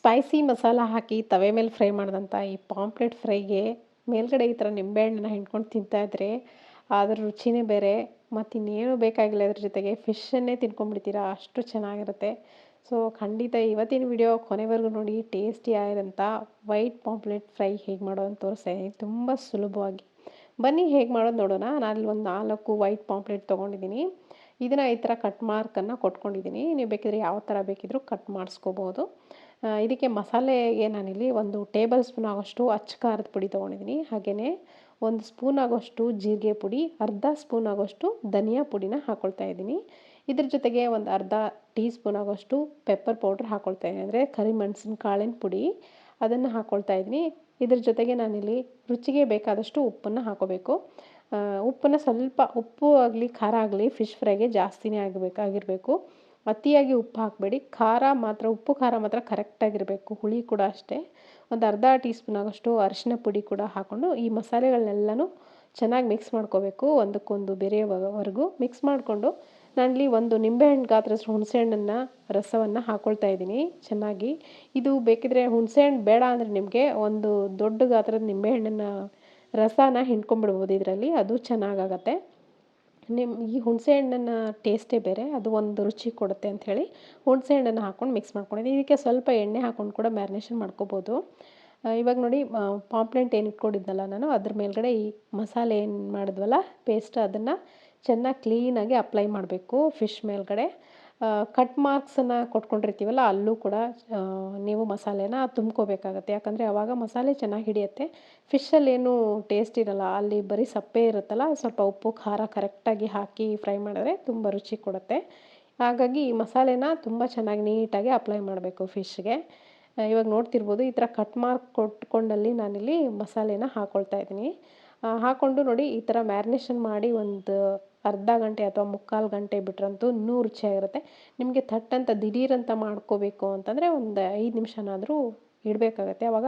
Spicy masala ಹಾಕಿ ತವೆ ಮೇಲೆ fry ಮಾಡಿದಂಥ ಈ ಪಾಂಪ್ಲೆಟ್ ಫ್ರೈಗೆ ಮೇಲ್ಗಡೆ ಈ ಥರ ನಿಂಬೆಹಣ್ಣನ್ನ ಹಿಂಡ್ಕೊಂಡು ತಿಂತಾಯಿದ್ರೆ ಅದರ ರುಚಿನೇ ಬೇರೆ, ಮತ್ತು ಇನ್ನೇನು ಬೇಕಾಗಿಲ್ಲ ಅದ್ರ ಜೊತೆಗೆ ಫಿಶನ್ನೇ ತಿನ್ಕೊಂಡ್ಬಿಡ್ತೀರಾ, ಅಷ್ಟು ಚೆನ್ನಾಗಿರುತ್ತೆ. ಸೊ, ಖಂಡಿತ ಇವತ್ತಿನ ವಿಡಿಯೋ ಕೊನೆವರೆಗೂ ನೋಡಿ, ಟೇಸ್ಟಿ ಆಗಿರೋಂಥ ವೈಟ್ ಪಾಂಪ್ಲೆಟ್ ಫ್ರೈ ಹೇಗೆ ಮಾಡೋದು ತೋರಿಸ್ತಾ ಇದ್ದೀನಿ. ತುಂಬ ಸುಲಭವಾಗಿ. ಬನ್ನಿ, ಹೇಗೆ ಮಾಡೋದು ನೋಡೋಣ. ನಾನು ಒಂದು ನಾಲ್ಕು ವೈಟ್ ಪಾಂಪ್ಲೆಟ್ ತೊಗೊಂಡಿದ್ದೀನಿ. ಇದನ್ನು ಈ ಥರ ಕಟ್ ಮಾರ್ಕನ್ನು ಕೊಟ್ಕೊಂಡಿದ್ದೀನಿ. ನೀವು ಬೇಕಿದ್ರೆ ಯಾವ ಥರ ಬೇಕಿದ್ರೂ ಕಟ್ ಮಾಡಿಸ್ಕೋಬೋದು. ಇದಕ್ಕೆ ಮಸಾಲೆಗೆ ನಾನಿಲ್ಲಿ ಒಂದು ಟೇಬಲ್ ಸ್ಪೂನ್ ಆಗೋಷ್ಟು ಅಚ್ಚ ಖಾರದ ಪುಡಿ ತೊಗೊಂಡಿದ್ದೀನಿ. ಹಾಗೆಯೇ ಒಂದು ಸ್ಪೂನ್ ಆಗೋಷ್ಟು ಜೀರಿಗೆ ಪುಡಿ, ಅರ್ಧ ಸ್ಪೂನ್ ಆಗೋಷ್ಟು ಧನಿಯಾ ಪುಡಿನ ಹಾಕ್ಕೊಳ್ತಾ ಇದ್ದೀನಿ. ಇದ್ರ ಜೊತೆಗೆ ಒಂದು ಅರ್ಧ ಟೀ ಸ್ಪೂನ್ ಆಗೋಷ್ಟು ಪೆಪ್ಪರ್ ಪೌಡ್ರ್ ಹಾಕ್ಕೊಳ್ತಾ ಇದ್ದೀನಿ. ಅಂದರೆ ಕರಿಮೆಣಸಿನ ಕಾಳಿನ ಪುಡಿ ಅದನ್ನು ಹಾಕ್ಕೊಳ್ತಾ ಇದ್ದೀನಿ. ಇದ್ರ ಜೊತೆಗೆ ನಾನಿಲ್ಲಿ ರುಚಿಗೆ ಬೇಕಾದಷ್ಟು ಉಪ್ಪನ್ನು ಹಾಕೋಬೇಕು. ಉಪ್ಪನ್ನು ಸ್ವಲ್ಪ ಉಪ್ಪು ಆಗಲಿ ಖಾರ ಆಗಲಿ ಫಿಶ್ ಫ್ರೈಗೆ ಜಾಸ್ತಿನೇ ಆಗಬೇಕಾಗಿರಬೇಕು ಅತಿಯಾಗಿ ಉಪ್ಪು ಹಾಕಬೇಡಿ. ಖಾರ ಮಾತ್ರ, ಉಪ್ಪು ಖಾರ ಮಾತ್ರ ಕರೆಕ್ಟಾಗಿರಬೇಕು ಹುಳಿ ಕೂಡ ಅಷ್ಟೇ. ಒಂದು ಅರ್ಧ ಟೀ ಸ್ಪೂನ್ ಆಗೋಷ್ಟು ಅರಿಶಿನ ಪುಡಿ ಕೂಡ ಹಾಕ್ಕೊಂಡು ಈ ಮಸಾಲೆಗಳನ್ನೆಲ್ಲನೂ ಚೆನ್ನಾಗಿ ಮಿಕ್ಸ್ ಮಾಡ್ಕೋಬೇಕು ಒಂದಕ್ಕೊಂದು ಬೇರೆಯವರೆಗೂ. ಮಿಕ್ಸ್ ಮಾಡಿಕೊಂಡು ನಾನಿಲ್ಲಿ ಒಂದು ನಿಂಬೆಹಣ್ಣು ಗಾತ್ರಷ್ಟು ಹುಣಸೆಹಣ್ಣನ್ನು, ರಸವನ್ನು ಹಾಕ್ಕೊಳ್ತಾ ಇದ್ದೀನಿ ಚೆನ್ನಾಗಿ. ಇದು ಬೇಕಿದ್ರೆ ಹುಣಸೆಹಣ್ಣು ಬೇಡ ಅಂದರೆ ನಿಮಗೆ ಒಂದು ದೊಡ್ಡ ಗಾತ್ರದ ನಿಂಬೆಹಣ್ಣನ್ನು ರಸನ ಹಿಂಡ್ಕೊಂಬಿಡ್ಬೋದು ಇದರಲ್ಲಿ. ಅದು ಚೆನ್ನಾಗಾಗತ್ತೆ ನಿಮ್ಮ ಈ ಹುಣಸೆ ಹಣ್ಣನ್ನು ಟೇಸ್ಟೇ ಬೇರೆ, ಅದು ಒಂದು ರುಚಿ ಕೊಡುತ್ತೆ ಅಂಥೇಳಿ ಹುಣಸೆ ಹಣ್ಣನ್ನು ಹಾಕ್ಕೊಂಡು ಮಿಕ್ಸ್ ಮಾಡ್ಕೊಂಡಿದ್ದೀನಿ. ಇದಕ್ಕೆ ಸ್ವಲ್ಪ ಎಣ್ಣೆ ಹಾಕ್ಕೊಂಡು ಕೂಡ ಮ್ಯಾರಿನೇಷನ್ ಮಾಡ್ಕೋಬೋದು. ಇವಾಗ ನೋಡಿ ಪಾಂಪ್ಲೆಂಟ್ ಏನು ಇಟ್ಕೊಂಡಿದ್ನಲ್ಲ ನಾನು, ಅದ್ರ ಮೇಲ್ಗಡೆ ಈ ಮಸಾಲೆ ಏನು ಮಾಡಿದ್ವಲ್ಲ ಪೇಸ್ಟ್ ಅದನ್ನು ಚೆನ್ನಾಗಿ ಕ್ಲೀನಾಗಿ ಅಪ್ಲೈ ಮಾಡಬೇಕು ಫಿಶ್ ಮೇಲ್ಗಡೆ. ಕಟ್ ಮಾರ್ಕ್ಸನ್ನು ಕೊಟ್ಕೊಂಡಿರ್ತೀವಲ್ಲ, ಅಲ್ಲೂ ಕೂಡ ನೀವು ಮಸಾಲೆನ ತುಂಬ್ಕೋಬೇಕಾಗತ್ತೆ. ಯಾಕಂದರೆ ಆವಾಗ ಮಸಾಲೆ ಚೆನ್ನಾಗಿ ಹಿಡಿಯುತ್ತೆ. ಫಿಶಲ್ಲೇನು ಟೇಸ್ಟ್ ಇರಲ್ಲ. ಅಲ್ಲಿ ಬರೀ ಸಪ್ಪೆ ಇರುತ್ತಲ್ಲ, ಸ್ವಲ್ಪ ಉಪ್ಪು, ಖಾರ ಕರೆಕ್ಟಾಗಿ ಹಾಕಿ ಫ್ರೈ ಮಾಡಿದ್ರೆ ತುಂಬ ರುಚಿ ಕೊಡುತ್ತೆ. ಹಾಗಾಗಿ ಈ ಮಸಾಲೆನ ತುಂಬ ಚೆನ್ನಾಗಿ ನೀಟಾಗಿ ಅಪ್ಲೈ ಮಾಡಬೇಕು ಫಿಶ್ಗೆ ಇವಾಗ ನೋಡ್ತಿರ್ಬೋದು, ಈ ಥರ ಕಟ್ ಮಾರ್ಕ್ ಕೊಟ್ಕೊಂಡಲ್ಲಿ ನಾನಿಲ್ಲಿ ಮಸಾಲೆನ ಹಾಕ್ಕೊಳ್ತಾ ಇದ್ದೀನಿ. ಹಾಕ್ಕೊಂಡು ನೋಡಿ ಈ ಥರ ಮ್ಯಾರಿನೇಷನ್ ಮಾಡಿ ಒಂದು ಅರ್ಧ ಗಂಟೆ ಅಥವಾ ಮುಕ್ಕಾಲು ಗಂಟೆ ಬಿಟ್ರಂತೂ ಇನ್ನೂ ರುಚಿಯಾಗಿರುತ್ತೆ. ನಿಮಗೆ ಥಟ್ಟಂತ ದಿಢೀರಂತ ಮಾಡ್ಕೋಬೇಕು ಅಂತಂದರೆ ಒಂದು ಐದು ನಿಮಿಷನಾದರೂ ಇಡಬೇಕಾಗತ್ತೆ. ಆವಾಗ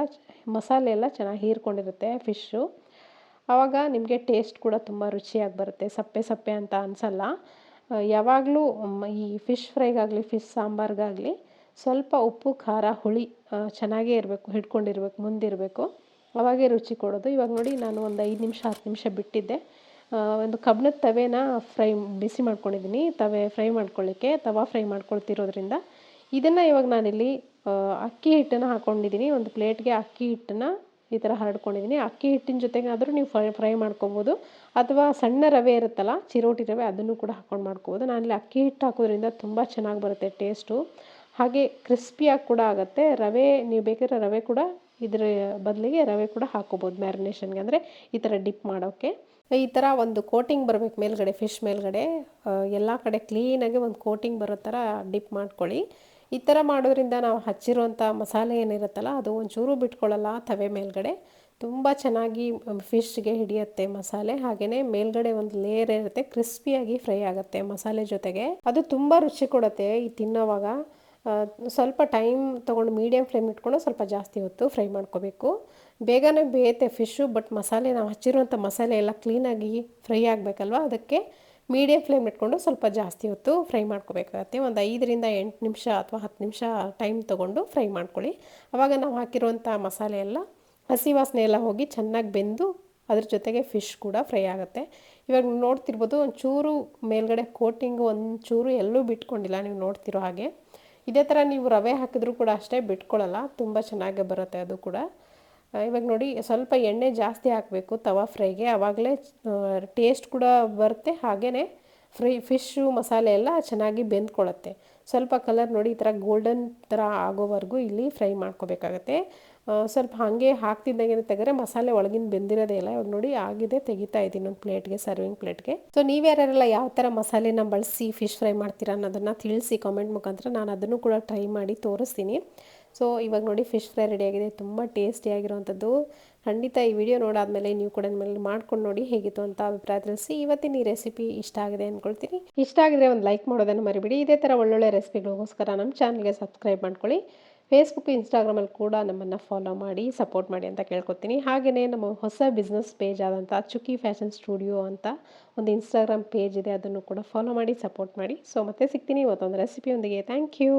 ಮಸಾಲೆ ಎಲ್ಲ ಚೆನ್ನಾಗಿ ಹೀರ್ಕೊಂಡಿರುತ್ತೆ ಫಿಶ್ಶು ಆವಾಗ ನಿಮಗೆ ಟೇಸ್ಟ್ ಕೂಡ ತುಂಬ ರುಚಿಯಾಗಿ ಬರುತ್ತೆ. ಸಪ್ಪೆ ಸಪ್ಪೆ ಅಂತ ಅನಿಸಲ್ಲ. ಯಾವಾಗಲೂ ಈ ಫಿಶ್ ಫ್ರೈಗಾಗಲಿ ಫಿಶ್ ಸಾಂಬಾರ್ಗಾಗಲಿ ಸ್ವಲ್ಪ ಉಪ್ಪು, ಖಾರ, ಹುಳಿ ಚೆನ್ನಾಗೇ ಇರಬೇಕು, ಹಿಡ್ಕೊಂಡಿರ್ಬೇಕು, ಮುಂದಿರಬೇಕು. ಅವಾಗೇ ರುಚಿ ಕೊಡೋದು. ಇವಾಗ ನೋಡಿ ನಾನು ಒಂದು ಐದು ನಿಮಿಷ, ಹತ್ತು ನಿಮಿಷ ಬಿಟ್ಟಿದ್ದೆ. ಒಂದು ಕಬ್ಬಿಣದ ತವೆನ ಫ್ರೈ ಬಿಸಿ ಮಾಡ್ಕೊಂಡಿದ್ದೀನಿ. ತವೆ ಫ್ರೈ ಮಾಡ್ಕೊಳ್ಳಿಕ್ಕೆ, ತವಾ ಫ್ರೈ ಮಾಡ್ಕೊಳ್ತಿರೋದ್ರಿಂದ. ಇದನ್ನು ಇವಾಗ ನಾನಿಲ್ಲಿ ಅಕ್ಕಿ ಹಿಟ್ಟನ್ನು ಹಾಕ್ಕೊಂಡಿದ್ದೀನಿ ಒಂದು ಪ್ಲೇಟ್ಗೆ ಅಕ್ಕಿ ಹಿಟ್ಟನ್ನು ಈ ಥರ ಹರಡ್ಕೊಂಡಿದ್ದೀನಿ. ಅಕ್ಕಿ ಹಿಟ್ಟಿನ ಜೊತೆಗಾದರೂ ನೀವು ಫ್ರೈ ಫ್ರೈ ಮಾಡ್ಕೊಬೋದು. ಅಥವಾ ಸಣ್ಣ ರವೆ ಇರುತ್ತಲ್ಲ, ಚಿರೋಟಿ ರವೆ, ಅದನ್ನು ಕೂಡ ಹಾಕ್ಕೊಂಡು ಮಾಡ್ಕೋಬೋದು. ನಾನಿಲ್ಲಿ ಅಕ್ಕಿ ಹಿಟ್ಟು ಹಾಕೋದ್ರಿಂದ ತುಂಬ ಚೆನ್ನಾಗಿ ಬರುತ್ತೆ ಟೇಸ್ಟು ಹಾಗೆ ಕ್ರಿಸ್ಪಿಯಾಗಿ ಕೂಡ ಆಗುತ್ತೆ. ರವೆ, ನೀವು ಬೇಕಿದ್ರೆ ರವೆ ಕೂಡ ಇದರ ಬದಲಿಗೆ ರವೆ ಕೂಡ ಹಾಕೋಬೋದು ಮ್ಯಾರಿನೇಷನ್ಗೆ. ಅಂದರೆ ಈ ಥರ ಡಿಪ್ ಮಾಡೋಕ್ಕೆ ಈ ಥರ ಒಂದು ಕೋಟಿಂಗ್ ಬರಬೇಕು ಮೇಲ್ಗಡೆ, ಫಿಶ್ ಮೇಲ್ಗಡೆ. ಎಲ್ಲ ಕಡೆ ಕ್ಲೀನಾಗಿ ಒಂದು ಕೋಟಿಂಗ್ ಬರೋ ಥರ ಡಿಪ್ ಮಾಡ್ಕೊಳ್ಳಿ. ಈ ಥರ ಮಾಡೋದ್ರಿಂದ ನಾವು ಹಚ್ಚಿರುವಂಥ ಮಸಾಲೆ ಏನಿರುತ್ತಲ್ಲ, ಅದು ಒಂಚೂರು ಬಿಟ್ಕೊಳ್ಳಲ್ಲ ತವೆ ಮೇಲ್ಗಡೆ. ತುಂಬ ಚೆನ್ನಾಗಿ ಫಿಶ್ಗೆ ಹಿಡಿಯುತ್ತೆ ಮಸಾಲೆ. ಹಾಗೆಯೇ ಮೇಲ್ಗಡೆ ಒಂದು ಲೇಯರ್ ಇರುತ್ತೆ ಕ್ರಿಸ್ಪಿಯಾಗಿ ಫ್ರೈ ಆಗುತ್ತೆ ಮಸಾಲೆ ಜೊತೆಗೆ. ಅದು ತುಂಬ ರುಚಿ ಕೊಡುತ್ತೆ ಈ ತಿನ್ನೋವಾಗ. ಸ್ವಲ್ಪ ಟೈಮ್ ತೊಗೊಂಡು ಮೀಡಿಯಮ್ ಫ್ಲೇಮ್ ಇಟ್ಕೊಂಡು ಸ್ವಲ್ಪ ಜಾಸ್ತಿ ಹೊತ್ತು ಫ್ರೈ ಮಾಡ್ಕೋಬೇಕು. ಬೇಗನೆ ಬೇಯುತ್ತೆ ಫಿಶ್ಶು ಬಟ್ ಮಸಾಲೆ ನಾವು ಹಚ್ಚಿರುವಂಥ ಮಸಾಲೆ ಎಲ್ಲ ಕ್ಲೀನಾಗಿ ಫ್ರೈ ಆಗಬೇಕಲ್ವ? ಅದಕ್ಕೆ ಮೀಡಿಯಮ್ ಫ್ಲೇಮ್ ಇಟ್ಕೊಂಡು ಸ್ವಲ್ಪ ಜಾಸ್ತಿ ಹೊತ್ತು ಫ್ರೈ ಮಾಡ್ಕೋಬೇಕಾಗತ್ತೆ. ಒಂದು ಐದರಿಂದ ಎಂಟು ನಿಮಿಷ ಅಥವಾ ಹತ್ತು ನಿಮಿಷ ಟೈಮ್ ತೊಗೊಂಡು ಫ್ರೈ ಮಾಡ್ಕೊಳ್ಳಿ. ಆವಾಗ ನಾವು ಹಾಕಿರುವಂಥ ಮಸಾಲೆ ಎಲ್ಲ ಹಸಿ ವಾಸನೆ ಎಲ್ಲ ಹೋಗಿ ಚೆನ್ನಾಗಿ ಬೆಂದು ಅದ್ರ ಜೊತೆಗೆ ಫಿಶ್ ಕೂಡ ಫ್ರೈ ಆಗುತ್ತೆ. ಇವಾಗ ನೋಡ್ತಿರ್ಬೋದು ಒಂಚೂರು ಮೇಲ್ಗಡೆ ಕೋಟಿಂಗು ಒಂಚೂರು ಎಲ್ಲೂ ಬಿಟ್ಕೊಂಡಿಲ್ಲ ನೀವು ನೋಡ್ತಿರೋ ಹಾಗೆ. ಇದೇ ಥರ ನೀವು ರವೆ ಹಾಕಿದ್ರೂ ಕೂಡ ಅಷ್ಟೇ ಬಿಟ್ಕೊಳ್ಳಲ್ಲ, ತುಂಬ ಚೆನ್ನಾಗಿ ಬರುತ್ತೆ ಅದು ಕೂಡ. ಇವಾಗ ನೋಡಿ, ಸ್ವಲ್ಪ ಎಣ್ಣೆ ಜಾಸ್ತಿ ಹಾಕಬೇಕು ತವಾ ಫ್ರೈಗೆ ಆವಾಗಲೇ ಟೇಸ್ಟ್ ಕೂಡ ಬರುತ್ತೆ ಹಾಗೆಯೇ ಫ್ರೈ ಫಿಶ್ಶು ಮಸಾಲೆ ಎಲ್ಲ ಚೆನ್ನಾಗಿ ಬೆಂದ್ಕೊಳ್ಳುತ್ತೆ. ಸ್ವಲ್ಪ ಕಲರ್ ನೋಡಿ, ಈ ಥರ ಗೋಲ್ಡನ್ ಥರ ಆಗೋವರೆಗೂ ಇಲ್ಲಿ ಫ್ರೈ ಮಾಡ್ಕೋಬೇಕಾಗತ್ತೆ. ಸ್ವಲ್ಪ ಹಾಗೆ ಹಾಕ್ತಿದ್ದಂಗೆ ತೆಗೆದ್ರೆ ಮಸಾಲೆ ಒಳಗಿನ ಬೆಂದಿರೋದೇ ಇಲ್ಲ. ಇವಾಗ ನೋಡಿ ಆಗಿದೆ, ತೆಗಿತಾ ಇದ್ದೀನಿ ಒಂದು ಪ್ಲೇಟ್ಗೆ ಸರ್ವಿಂಗ್ ಪ್ಲೇಟ್ಗೆ ಸೊ ನೀವ್ಯಾರೆಲ್ಲ ಯಾವ ಥರ ಮಸಾಲೆನ ಬಳಸಿ ಫಿಶ್ ಫ್ರೈ ಮಾಡ್ತೀರಾ ಅನ್ನೋದನ್ನು ತಿಳಿಸಿ ಕಾಮೆಂಟ್ ಮುಖಾಂತರ ನಾನು ಅದನ್ನು ಕೂಡ ಟ್ರೈ ಮಾಡಿ ತೋರಿಸ್ತೀನಿ. ಸೊ ಇವಾಗ ನೋಡಿ ಫಿಶ್ ಫ್ರೈ ರೆಡಿಯಾಗಿದೆ ತುಂಬ ಟೇಸ್ಟಿಯಾಗಿರುವಂಥದ್ದು ಖಂಡಿತ ಈ ವಿಡಿಯೋ ನೋಡಾದ್ಮೇಲೆ ನೀವು ಕೂಡ ಮೇಲೆ ಮಾಡ್ಕೊಂಡು ನೋಡಿ ಹೇಗಿತ್ತು ಅಂತ ಅಭಿಪ್ರಾಯ ತಿಳಿಸಿ. ಇವತ್ತಿನ ಈ ರೆಸಿಪಿ ಇಷ್ಟ ಆಗಿದೆ ಅಂದ್ಕೊಳ್ತೀನಿ ಇಷ್ಟ ಆಗಿದ್ರೆ ಒಂದು ಲೈಕ್ ಮಾಡೋದನ್ನು ಮರಿಬಿಡಿ. ಇದೇ ಥರ ಒಳ್ಳೊಳ್ಳೆ ರೆಸಿಪಿಗಳಿಗೋಸ್ಕರ ನಮ್ಮ ಚಾನಲ್ಗೆ ಸಬ್ಸ್ಕ್ರೈಬ್ ಮಾಡ್ಕೊಳ್ಳಿ. ಫೇಸ್ಬುಕ್ ಇನ್ಸ್ಟಾಗ್ರಾಮಲ್ಲಿ ಕೂಡ ನಮ್ಮನ್ನು ಫಾಲೋ ಮಾಡಿ ಸಪೋರ್ಟ್ ಮಾಡಿ ಅಂತ ಕೇಳ್ಕೊತೀನಿ. ಹಾಗೆಯೇ ನಮ್ಮ ಹೊಸ ಬಿಸ್ನೆಸ್ ಪೇಜ್ ಆದಂಥ ಚುಕ್ಕಿ ಫ್ಯಾಷನ್ ಸ್ಟುಡಿಯೋ ಅಂತ ಒಂದು ಇನ್ಸ್ಟಾಗ್ರಾಮ್ ಪೇಜ್ ಇದೆ, ಅದನ್ನು ಕೂಡ ಫಾಲೋ ಮಾಡಿ ಸಪೋರ್ಟ್ ಮಾಡಿ. ಸೊ ಮತ್ತೆ ಸಿಗ್ತೀನಿ. ಇವತ್ತೊಂದು ರೆಸಿಪಿಯೊಂದಿಗೆ ಥ್ಯಾಂಕ್ ಯು